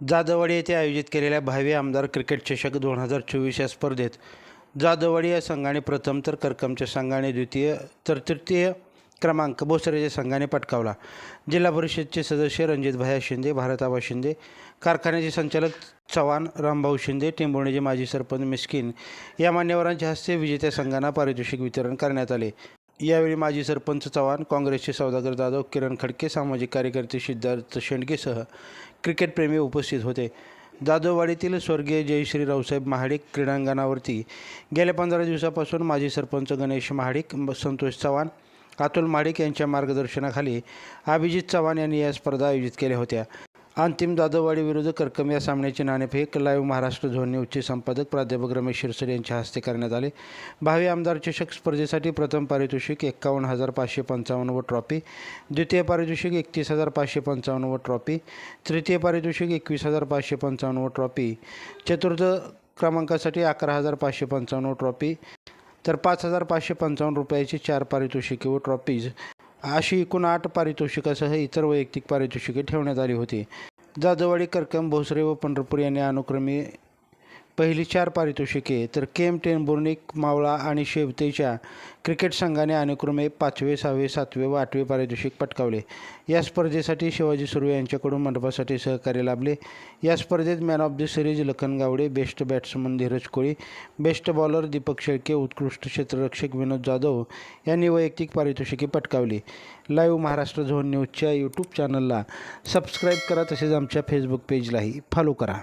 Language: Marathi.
जाधववाडी येथे आयोजित केलेल्या भावी आमदार क्रिकेट चषक दोन हजार चोवीस या स्पर्धेत जाधववाडी या संघाने प्रथम तर करकमच्या संघाने द्वितीय तर तृतीय क्रमांक भोसरेच्या संघाने पटकावला. जिल्हा परिषदचे सदस्य रणजितभाया शिंदे भारताबा शिंदे कारखान्याचे संचालक चव्हाण रामभाऊ शिंदे टेंभुर्णीचे माजी सरपंच मिस्किन या मान्यवरांच्या हस्ते विजेत्या संघांना पारितोषिक वितरण करण्यात आले. यावेळी माजी सरपंच चव्हाण काँग्रेसचे सौदागर जाधव किरण खडके सामाजिक कार्यकर्ते सिद्धार्थ शेंडगेसह क्रिकेटप्रेमी उपस्थित होते. जाधववाडीतील स्वर्गीय जयश्री रावसाहेब महाडिक क्रीडांगणावरती गेल्या पंधरा दिवसापासून माजी सरपंच गणेश महाडिक संतोष चव्हाण अतुल महाडिक यांच्या मार्गदर्शनाखाली अभिजित चव्हाण यांनी या स्पर्धा आयोजित केल्या होत्या. अंतिम दादोवाडी विरुद्ध करकम या सामन्याचे नाणेफेक. लाईव्ह महाराष्ट्र झोन न्यूजचे संपादक प्राध्यापक रमेश शिरसर यांच्या हस्ते करण्यात आले. भावी आमदार चषक स्पर्धेसाठी प्रथम पारितोषिक एक्कावन्न हजार पाचशे पंचावन्न व ट्रॉफी द्वितीय पारितोषिक एकतीस हजार पाचशे पंचावन्न व ट्रॉफी तृतीय पारितोषिक एकवीस हजार पाचशे पंचावन्न व ट्रॉफी चतुर्थ क्रमांकासाठी अकरा हजार पाचशे पंचावन्न व ट्रॉफी तर पाच हजार पाचशे पंचावन्न रुपयाची चार पारितोषिके व ट्रॉफीज अशी एकूण आठ पारितोषिकासह इतर वैयक्तिक पारितोषिके ठेवण्यात आली होती. जाधववाडी करकम भोसरे व पंढरपूर यांनी अनुक्रमे पहिली चार पारितोषिके तर केम टेंभुर्णिक मावळा आणि शेवतेच्या क्रिकेट संघाने अनुक्रमे पाचवे सहावे सातवे व आठवे पारितोषिक पटकावले. या स्पर्धेसाठी शिवाजी सुर्वे यांच्याकडून मंडपासाठी सहकार्य लाभले. या स्पर्धेत man of the series Lakhan Gawade best batsman Dheeraj Koli best bowler Deepak Shelke उत्कृष्ट क्षेत्ररक्षक विनोद जाधव यांनी वैयक्तिक पारितोषिके पटकावली. लाईव्ह महाराष्ट्र झोन न्यूजच्या यूट्यूब चॅनलला सबस्क्राईब करा तसेच आमच्या फेसबुक पेजलाही फॉलो करा.